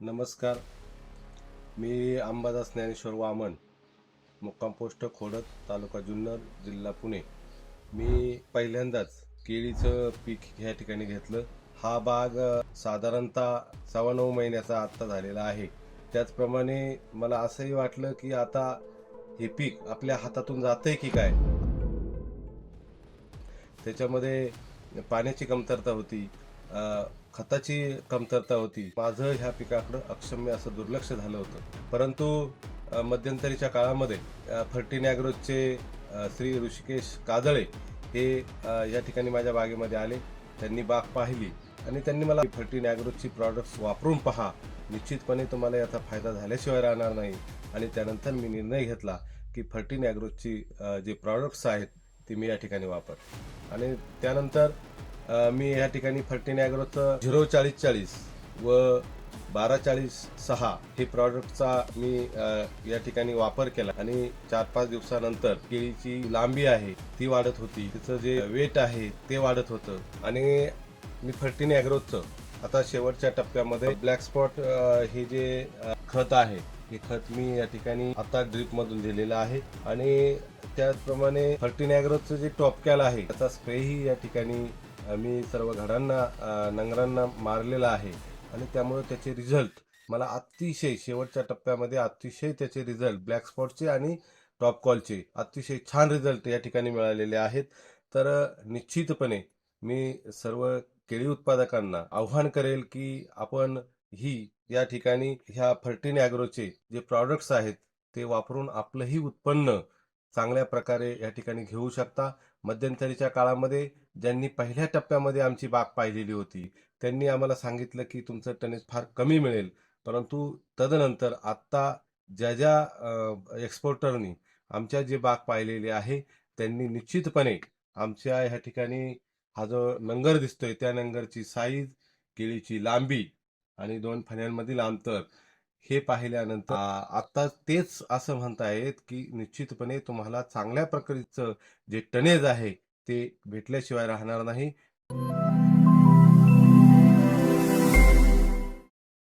नमस्कार. मी अंबादास ज्ञानेश्वर वामन मुक्काम पोस्ट खोडद तालुका जुन्नर जिल्हा पुणे. मी पहिल्यांदाच केळीचं पीक ह्या ठिकाणी घेतलं. हा बाग साधारणतः सव्वा नऊ महिन्याचा आत्ता झालेला आहे. त्याचप्रमाणे मला असंही वाटलं की आता हे पीक आपल्या हातातून जातंय की काय? त्याच्यामध्ये पाण्याची कमतरता होती. खताची कमतरता होती. माझं ह्या पिकाकडं अक्षम्य असं दुर्लक्ष झालं होतं. परंतु मध्यंतरीच्या काळामध्ये फर्टिनॅग्रोजचे श्री ऋषिकेश काजळे हे या ठिकाणी माझ्या बागेमध्ये आले. त्यांनी बाग पाहिली आणि त्यांनी मला फर्टिनॅग्रोजची प्रॉडक्ट्स वापरून पहा. निश्चितपणे तुम्हाला याचा फायदा झाल्याशिवाय राहणार नाही. आणि त्यानंतर मी निर्णय घेतला की फर्टिनॅग्रोजची जे प्रॉडक्ट्स आहेत ते मी या ठिकाणी वापर. आणि त्यानंतर मी या ठिकाणी फर्टीन ॲग्रोचं झिरो चाळीस चाळीस व बारा चाळीस सहा हे प्रॉडक्टचा मी या ठिकाणी वापर केला. आणि चार पाच दिवसानंतर केळीची लांबी आहे ती वाढत होती. तिचं जे वेट आहे ते वाढत होतं. आणि मी फर्टीन ॲग्रोचं आता शेवटच्या टप्प्यामध्ये ब्लॅक स्पॉट हे जे खत आहे हे खत मी या ठिकाणी आता ड्रीप मधून दिलेलं आहे. आणि त्याचप्रमाणे फर्टीन ॲग्रोचं जे टॉपकॅल आहे त्याचा स्प्रेही या ठिकाणी मी सर्व घडांना नंगरांना मारलेला आहे आणि त्यामुळे त्याचे रिझल्ट मला अतिशय शेवटच्या टप्प्यामध्ये अतिशय त्याचे रिझल्ट ब्लॅक स्पॉटचे आणि टॉप कॉलचे अतिशय छान रिझल्ट या ठिकाणी मिळालेले आहेत. तर निश्चितपणे मी सर्व केळी उत्पादकांना आव्हान करेल की आपण ही या ठिकाणी ह्या फर्टिन ॲग्रोचे जे प्रॉडक्ट्स आहेत ते वापरून आपलंही उत्पन्न चांगल्या प्रकारे या ठिकाणी घेऊ शकता. मध्यंतरीच्या काळामध्ये ज्यांनी पहिल्या टप्प्यामध्ये आमची बाग पाहिलेली होती त्यांनी आम्हाला सांगितलं की तुमचं टनेज फार कमी मिळेल. परंतु तदनंतर आत्ता ज्या ज्या एक्सपोर्टरनी आमच्या जे बाग पाहिलेली आहे त्यांनी निश्चितपणे आमच्या ह्या ठिकाणी हा जो नंगर दिसतोय त्या नंगरची साईज केळीची लांबी आणि दोन फण्यांमधील अंतर हे पाहिल्यानंतर आ- आता तेच असं म्हणतायत की निश्चितपणे तुम्हाला चांगल्या प्रकारचं जे टनेज आहे ते भेटल्याशिवाय राहणार नाही.